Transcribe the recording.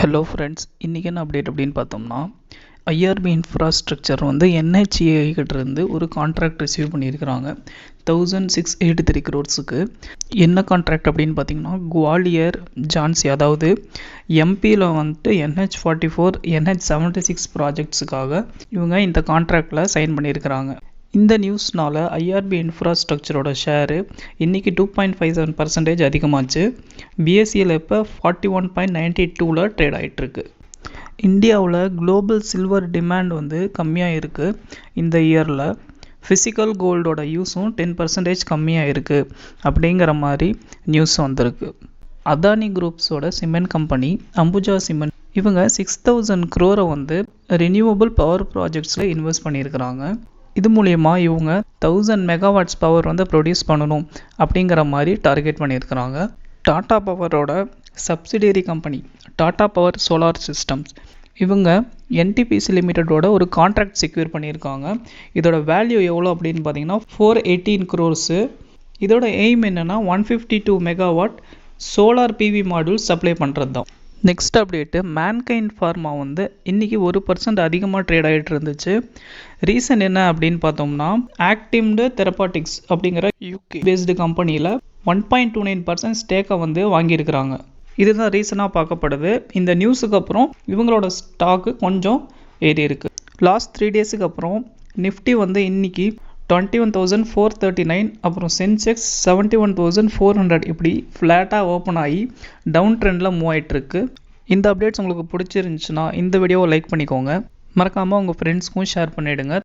Hello friends இன்றைக்கி என்ன update அப்படின்னு பார்த்தோம்னா ஐஆர்பி இன்ஃப்ராஸ்ட்ரக்சர் வந்து என்ஹெச்ஏ கிட்டேருந்து ஒரு கான்ட்ராக்ட் ரிசீவ் பண்ணியிருக்கிறாங்க. தௌசண்ட் சிக்ஸ் எயிட்டி த்ரீ க்ரோர்ஸுக்கு என்ன கான்ட்ராக்ட் அப்படின்னு பார்த்தீங்கன்னா குவாலியர் ஜான்சி அதாவது எம்பியில் வந்துட்டு NH forty four NH seventy six ப்ராஜெக்ட்ஸுக்காக இவங்க இந்த கான்ட்ராக்டில் சைன் பண்ணியிருக்கிறாங்க. இந்த நியூஸ்னால் ஐஆர்பி இன்ஃப்ராஸ்ட்ரக்சரோட ஷேரு இன்றைக்கி two point five seven percentage அதிகமாச்சு. பிஎஸ்சியில் இப்போ ஃபார்ட்டி ஒன் பாயிண்ட் நைன்ட்டி டூவில் ட்ரேட் ஆகிட்டுருக்கு இந்தியாவில் குளோபல் சில்வர் டிமாண்ட் வந்து கம்மியாக இருக்குது இந்த இயரில் ஃபிசிக்கல் கோல்டோட யூஸும் டென் பர்சன்டேஜ் கம்மியாக இருக்குது அப்படிங்கிற மாதிரி நியூஸ் வந்திருக்கு. அதானி குரூப்ஸோட சிமெண்ட் கம்பெனி அம்புஜா சிமெண்ட் இவங்க சிக்ஸ் தௌசண்ட் க்ரோரை வந்து ரினியூவபிள் பவர் ப்ராஜெக்ட்ஸில் இன்வெஸ்ட் பண்ணியிருக்கிறாங்க. இது மூலயமா இவங்க தௌசண்ட் மெகாவாட்ஸ் பவர் வந்து ப்ரொடியூஸ் பண்ணணும் அப்படிங்கிற மாதிரி டார்கெட் பண்ணியிருக்கிறாங்க. Tata பவரோட subsidiary company Tata power solar systems இவங்க என்டிபிசி லிமிட்டடோட ஒரு கான்ட்ராக்ட் செக்யூர் பண்ணியிருக்காங்க. இதோட வேல்யூ எவ்வளோ அப்படின்னு பார்த்தீங்கன்னா ஃபோர் எயிட்டீன் க்ரோர்ஸு இதோட எய்ம் என்னென்னா one fifty two megawatt solar PV module supply பண்ணுறது தான் நெக்ஸ்ட் அப்டேட்டு மேன்கைண்ட் ஃபார்மா வந்து இன்றைக்கி ஒரு பர்சன்ட் அதிகமாக ட்ரேட் ஆகிட்டு இருந்துச்சு. ரீசன் என்ன அப்படின்னு பார்த்தோம்னா ஆக்டிம்டு தெரப்பாட்டிக்ஸ் அப்படிங்கிற யூகே பேஸ்டு கம்பெனியில் one point two nine percent ஸ்டேக்கை வந்து வாங்கியிருக்கிறாங்க. இதுதான் ரீசனாக பார்க்கப்படுது. இந்த நியூஸுக்கு அப்புறம் இவங்களோட ஸ்டாக்கு கொஞ்சம் ஏறி இருக்குது லாஸ்ட் த்ரீ டேஸுக்கு அப்புறம் நிஃப்டி வந்து இன்னைக்கு twenty one thousand four thirty nine அப்புறம் Sensex seventy one thousand four hundred இப்படி ஃப்ளாட்டாக ஓப்பன் ஆகி டவுன் ட்ரெண்டில் மூவ் ஆகிட்டுருக்கு இந்த அப்டேட்ஸ் உங்களுக்கு பிடிச்சிருந்துச்சுன்னா இந்த வீடியோவை லைக் பண்ணிக்கோங்க. மறக்காமல் உங்கள் ஃப்ரெண்ட்ஸ்க்கும் ஷேர் பண்ணிவிடுங்க